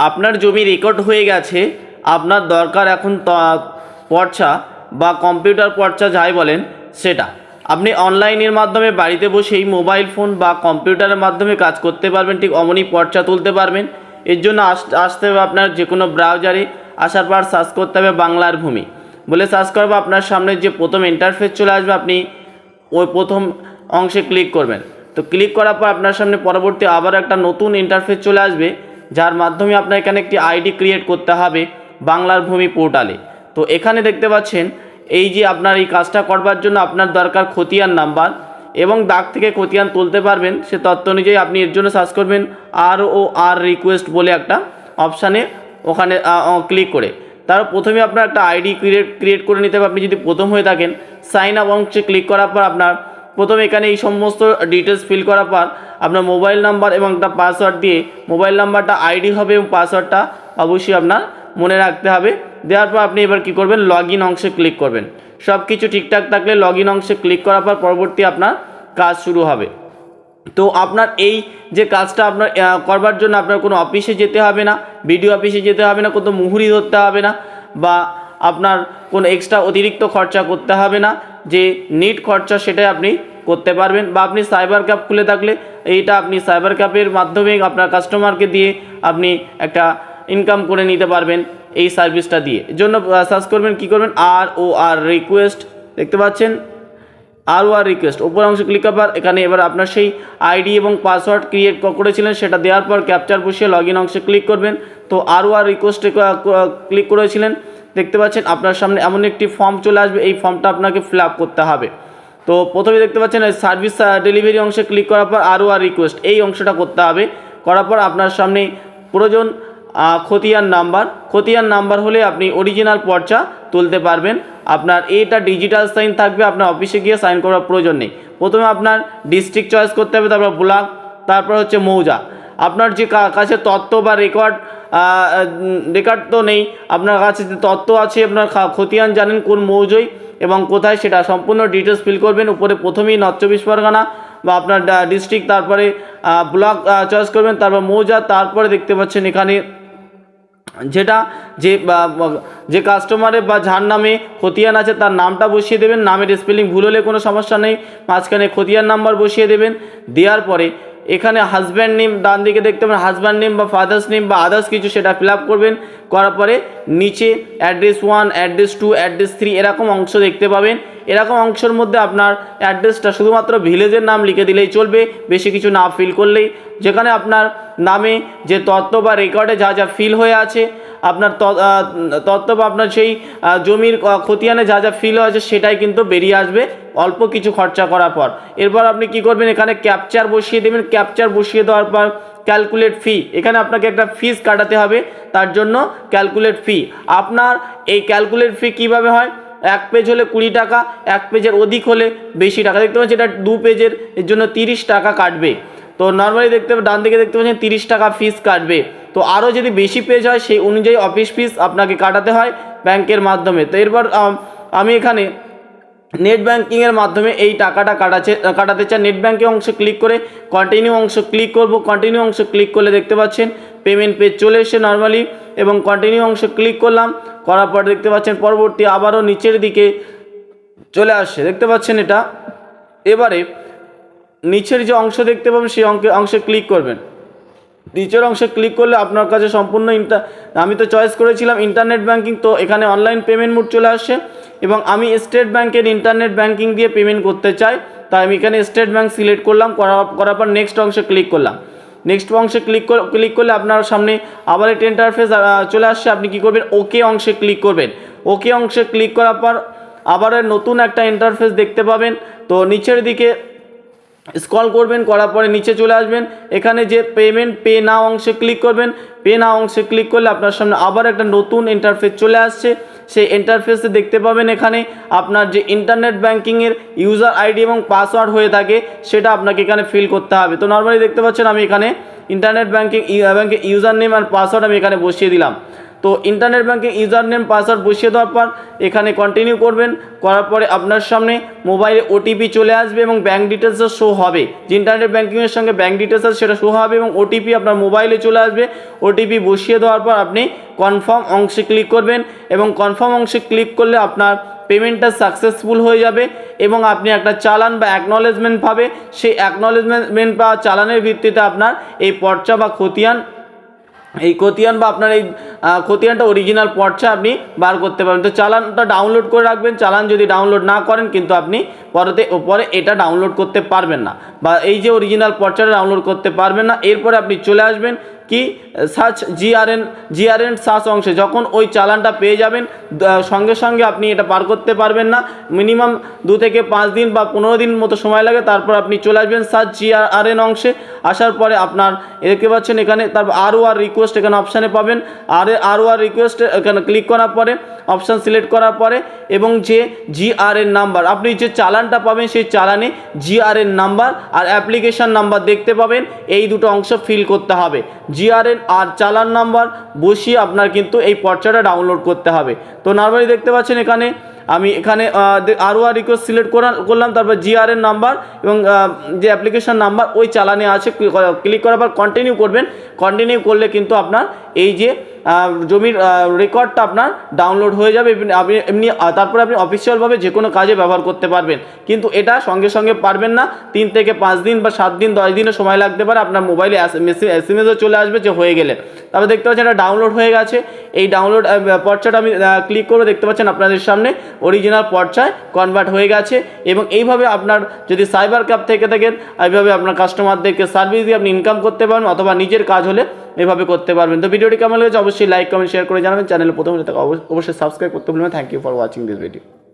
আপনার জমি রেকর্ড হয়ে গেছে, আপনার দরকার এখন পর্চা বা কম্পিউটার পর্চা যাই বলেন, সেটা। আপনি অনলাইনের মাধ্যমে বাড়িতে বসেই মোবাইল ফোন বা কম্পিউটারের মাধ্যমে কাজ করতে পারবেন, ঠিক অমনি পর্চা তুলতে পারবেন। এর জন্য আস- আসতে হবে আপনার যে কোনো ব্রাউজারে আসার পর সার্চ করতে হবে বাংলার ভূমি। বলে সার্চ করব আপনার সামনে যে প্রথম ইন্টারফেস চলে আসবে, আপনি ওই প্রথম অংশে ক্লিক করবেন। তো ক্লিক করার পর আপনার সামনে পরবর্তী আবার একটা নতুন ইন্টারফেস চলে আসবে যার মাধ্যমে আপনার এখানে একটি আইডি ক্রিয়েট করতে হবে বাংলার ভূমি পোর্টালে। তো এখানে দেখতে পাচ্ছেন, এই যে আপনার এই কাজটা করবার জন্য আপনার দরকার খতিয়ান নাম্বার এবং দাগ থেকে খতিয়ান তুলতে পারবেন। সে তথ্য অনুযায়ী আপনি এর জন্য সার্চ করবেন আর ও আর রিকোয়েস্ট বলে একটা অপশানে ওখানে ক্লিক করে। তার প্রথমে আপনার একটা আইডি ক্রিয়েট ক্রিয়েট করে নিতে হবে। আপনি যদি প্রথম হয়ে থাকেন সাইন আপ অংশে ক্লিক করার পর আপনার প্রথমে এখানে এই সমস্ত ডিটেলস ফিল করার পর আপনার মোবাইল নাম্বার এবং একটা পাসওয়ার্ড দিয়ে মোবাইল নাম্বারটা আইডি হবে এবং পাসওয়ার্ডটা অবশ্যই আপনার মনে রাখতে হবে। দেওয়ার পর আপনি এবার কি করবেন? লগ ইন অংশে ক্লিক করবেন। সব কিছু ঠিকঠাক থাকলে লগ ইন অংশে ক্লিক করার পর পরবর্তী আপনার কাজ শুরু হবে। তো আপনার এই যে কাজটা আপনার করবার জন্য আপনার কোনো অফিসে যেতে হবে না বিডিও অফিসে যেতে হবে না, কোনো মুহুরি ধরতে হবে না, বা আপনার কোনো এক্সট্রা অতিরিক্ত খরচা করতে হবে না যে নিট খরচা সেটাই আপনি করতে পারবেন বা আপনি সাইবার ক্যাপ খুলে থাকলে এইটা আপনি সাইবার ক্যাপের মাধ্যমে আপনার কাস্টমারকে দিয়ে আপনি একটা ইনকাম করে নিতে পারবেন এই সার্ভিসটা দিয়ে। জন্য সার্চ করবেন, কি করবেন? আর ও আর রিকোয়েস্ট দেখতে পাচ্ছেন? আর ও আর রিকোয়েস্ট ওপর অংশে ক্লিক করার পর এখানে এবার আপনার সেই আইডি এবং পাসওয়ার্ড ক্রিয়েট করেছিলেন, সেটা দেওয়ার পর ক্যাপচার বসিয়ে লগ ইন অংশে ক্লিক করবেন। তো আরও আর রিকোয়েস্টে ক্লিক করেছিলেন। দেখতে পাচ্ছেন আপনার সামনে এমন একটি ফর্ম চলে আসবে, এই ফর্মটা আপনাকে ফিল করতে হবে। তো প্রথমে দেখতে পাচ্ছেন সার্ভিস ডেলিভারি অংশে ক্লিক করার পর আরও আর রিকোয়েস্ট এই অংশটা করতে হবে। করার পর আপনার সামনে প্রয়োজন খতিয়ান নাম্বার খতিয়ান নাম্বার হলে আপনি অরিজিনাল পর্চা তুলতে পারবেন। আপনার এটা ডিজিটাল সাইন থাকবে, আপনার অফিসে গিয়ে সাইন করার প্রয়োজন নেই। প্রথমে আপনার ডিস্ট্রিক্ট চয়েস করতে হবে, তারপর ব্লক তারপর হচ্ছে মৌজা। আপনার যে কাছে তত্ত্ব বা রেকর্ড রেকর্ড তো নেই। আপনার কাছে যে তত্ত্ব আছে, আপনার খতিয়ান জানেন কোন মৌজই এবং কোথায় সেটা সম্পূর্ণ ডিটেলস ফিল করবেন। উপরে প্রথমেই নর্থ চব্বিশ পরগনা বা আপনার ডিস্ট্রিক্ট তারপরে ব্লক চয়েস করবেন, তারপর মৌজা, তারপরে দেখতে পাচ্ছেন এখানে যেটা যে যে কাস্টমারের বা যার নামে খতিয়ান আছে তার নামটা বসিয়ে দেবেন। নামের স্পেলিং ভুল হলে কোনো সমস্যা নেই। মাঝখানে খতিয়ান নাম্বার বসিয়ে দেবেন। দেওয়ার পরে এখানে হাজব্যান্ড নেম ডান দিকে দেখতে পাবেন হাজব্যান্ড নেম বা ফাদার্স নেম বা আদার্স কিছু সেটা ফিল আপ করবেন। করার পরে নিচে address one address two address three এরকম অংশ দেখতে পাবেন। এরকম অংশের মধ্যে আপনার অ্যাড্রেসটা শুধুমাত্র ভিলেজের নাম লিখে দিলেই চলবে, বেশি কিছু না ফিল করলেই। যেখানে আপনার নামে যে তত্ত্ব বা রেকর্ডে যা যা ফিল হয়ে আছে, আপনার তত্ত্ব বা আপনার সেই জমির খতিয়ানে যা যা ফিল হয়েছে সেটাই কিন্তু বেরিয়ে আসবে। অল্প কিছু খরচা করার পর। এরপর আপনি কি করবেন? এখানে ক্যাপচার বসিয়ে দেবেন। ক্যাপচার বসিয়ে দেওয়ার পর ক্যালকুলেট ফি এখানে আপনাকে একটা ফিস কাটাতে হবে। তার জন্য ক্যালকুলেট ফি আপনার এই ক্যালকুলেট ফি কীভাবে হয়? এক পেজ হলে কুড়ি টাকা, এক পেজের অধিক হলে বেশি টাকা। দেখতে পাচ্ছেন, এটা দু পেজের এর জন্য তিরিশ টাকা কাটবে। তো নর্মালি দেখতে, ডান দিকে দেখতে পাচ্ছেন, তিরিশ টাকা ফিস কাটবে। তো আরও যদি বেশি পেজ হয়, সেই অনুযায়ী অফিস ফিস আপনাকে কাটাতে হয় ব্যাংকের মাধ্যমে। তো এরপর আমি এখানে নেট ব্যাঙ্কিংয়ের মাধ্যমে এই টাকাটা কাটাচ্ছে কাটাতে চান। নেট ব্যাঙ্কিং অংশে ক্লিক করে কন্টিনিউ অংশ ক্লিক করব। কন্টিনিউ অংশ ক্লিক করলে দেখতে পাচ্ছেন পেমেন্ট পেজ চলে এসে নর্মালি এবং কন্টিনিউ অংশে ক্লিক করলাম, করার পর দেখতে পাচ্ছেন পরবর্তী আবারও নিচের দিকে চলে আসছে। দেখতে পাচ্ছেন এটা। এবারে নিচের যে অংশ দেখতে পাবেন, সেই অঙ্কে অংশে ক্লিক করবেন। নিচের অংশে ক্লিক করলে আপনার কাছে সম্পূর্ণ ইন্টার আমি তো চয়েস করেছিলাম ইন্টারনেট ব্যাংকিং তো এখানে অনলাইন পেমেন্ট মোড চলে আসছে। এবং আমি স্টেট ব্যাংকের ইন্টারনেট ব্যাংকিং দিয়ে পেমেন্ট করতে চাই, তাই আমি এখানে স্টেট ব্যাংক সিলেক্ট করলাম, করা- করার পর নেক্সট অংশে ক্লিক করলাম। নেক্সট অংশে ক্লিক ক্লিক করলে আপনার সামনে আবার একটা ইন্টারফেস চলে আসছে, আপনি কি করবেন? ওকে অংশে ক্লিক করবেন। ওকে অংশে ক্লিক করার পর আবার নতুন একটা ইন্টারফেস দেখতে পাবেন। তো নিচের দিকে স্ক্রল করবেন, করার পরে নিচে চলে আসবেন। এখানে যে পেমেন্ট পে না অংশে ক্লিক করবেন। পে না অংশে ক্লিক করলে আপনার সামনে আবার একটা নতুন ইন্টারফেস চলে আসছে। সেই ইন্টারফেসে দেখতে পাবেন এখানে আপনার যে ইন্টারনেট ব্যাংকিংয়ের ইউজার আইডি এবং পাসওয়ার্ড হয়ে থাকে, সেটা আপনাকে এখানে ফিল করতে হবে। তো নর্মালি দেখতে পাচ্ছেন আমি এখানে ইন্টারনেট ব্যাংকিং ব্যাংকের ইউজার নেম আর পাসওয়ার্ড আমি এখানে বসিয়ে দিলাম। তো internet banking user name password বসিয়ে দেওয়ার পর এখানে কন্টিনিউ করবেন, করার পরে আপনার সামনে মোবাইলে ওটিপি চলে আসবে এবং ব্যাঙ্ক ডিটেলসও শো হবে। যে ইন্টারনেট ব্যাঙ্কিংয়ের সঙ্গে ব্যাঙ্ক ডিটেলস সেটা শো হবে এবং ওটিপি আপনার মোবাইলে চলে আসবে। ওটিপি বসিয়ে দেওয়ার পর আপনি কনফার্ম অংশে ক্লিক করবেন এবং কনফার্ম অংশে ক্লিক করলে আপনার পেমেন্টটা সাকসেসফুল হয়ে যাবে এবং আপনি একটা চালান বা অ্যাকনলেজমেন্ট পাবে। সেই অ্যাকনলেজমেন্ট বা চালানের ভিত্তিতে আপনার এই পর্চা বা খতিয়ান এই খতিয়ান বা আপনার এই খতিয়ানটা অরিজিনাল পর্চা আপনি বার করতে পারবেন। তো চালানটা ডাউনলোড করে রাখবেন। চালান যদি ডাউনলোড না করেন, কিন্তু আপনি পরেতে ওপরে এটা ডাউনলোড করতে পারবেন না। বা এই যে অরিজিনাল পর্চাটা ডাউনলোড করতে পারবেন না, এরপরে আপনি চলে আসবেন। কি? সার্চ জিআরএন জিআরএন সার্চ অংশে। যখন ওই চালানটা পেয়ে যাবেন সঙ্গে সঙ্গে আপনি এটা পার করতে পারবেন না। মিনিমাম দু থেকে পাঁচ দিন বা পনেরো দিন মতো সময় লাগে, তারপর আপনি চলে আসবেন সার্চ জিআরএন অংশে। আসার পরে আপনার দেখতে পাচ্ছেন এখানে তারপর আরও আর রিকোয়েস্ট এখানে অপশানে পাবেন। আর আরও আর রিকোয়েস্ট এখানে ক্লিক করার পরে অপশান সিলেক্ট করার পরে, এবং যে জিআরএন নাম্বার আপনি যে চালানটা পাবেন সেই চালানে জিআরএন নাম্বার আর অ্যাপ্লিকেশন নাম্বার দেখতে পাবেন। এই দুটো অংশ ফিল করতে হবে। জিআরএন আর চালান নাম্বার বসিয়ে আপনার কিন্তু এই পর্চাটা ডাউনলোড করতে হবে। তো নর্মালি দেখতে পাচ্ছেন এখানে আমি এখানে আরও আর রিকোয়েস্ট সিলেক্ট করলাম, তারপর জিআরএন নাম্বার এবং যে অ্যাপ্লিকেশন নাম্বার ওই চালানে আছে ক্লিক করার পর কন্টিনিউ করবেন। কন্টিনিউ করলে কিন্তু আপনার এই যে জমির রেকর্ডটা আপনার ডাউনলোড হয়ে যাবে। আপনি এমনি তারপরে আপনি অফিসিয়ালভাবে যে কোনো কাজে ব্যবহার করতে পারবেন। কিন্তু এটা সঙ্গে সঙ্গে পারবেন না। তিন থেকে পাঁচ দিন বা সাত দিন, দশ দিনও সময় লাগতে পারে। আপনার মোবাইলে এস এম এসও চলে আসবে যে হয়ে গেলে। তারপর দেখতে পাচ্ছেন এটা ডাউনলোড হয়ে গেছে। এই ডাউনলোড পর্চাটা আমি ক্লিক করে দেখতে পাচ্ছেন আপনাদের সামনে। অরিজিনাল পর্চায় কনভার্ট হয়ে গেছে এবং এইভাবে আপনার যদি সাইবার ক্যাব থেকে থাকেন, এইভাবে আপনার কাস্টমারদেরকে সার্ভিস দিয়ে আপনি ইনকাম করতে পারবেন অথবা নিজের কাজ হলে এভাবে করতে পারবেন। তো ভিডিওটি কেমন লেগেছে অবশ্যই লাইক কমেন্ট শেয়ার করে জানাবেন। চ্যানেলে প্রথমে অবশ্যই সাবস্ক্রাইব করতে ভুলবেন thank you for watching this video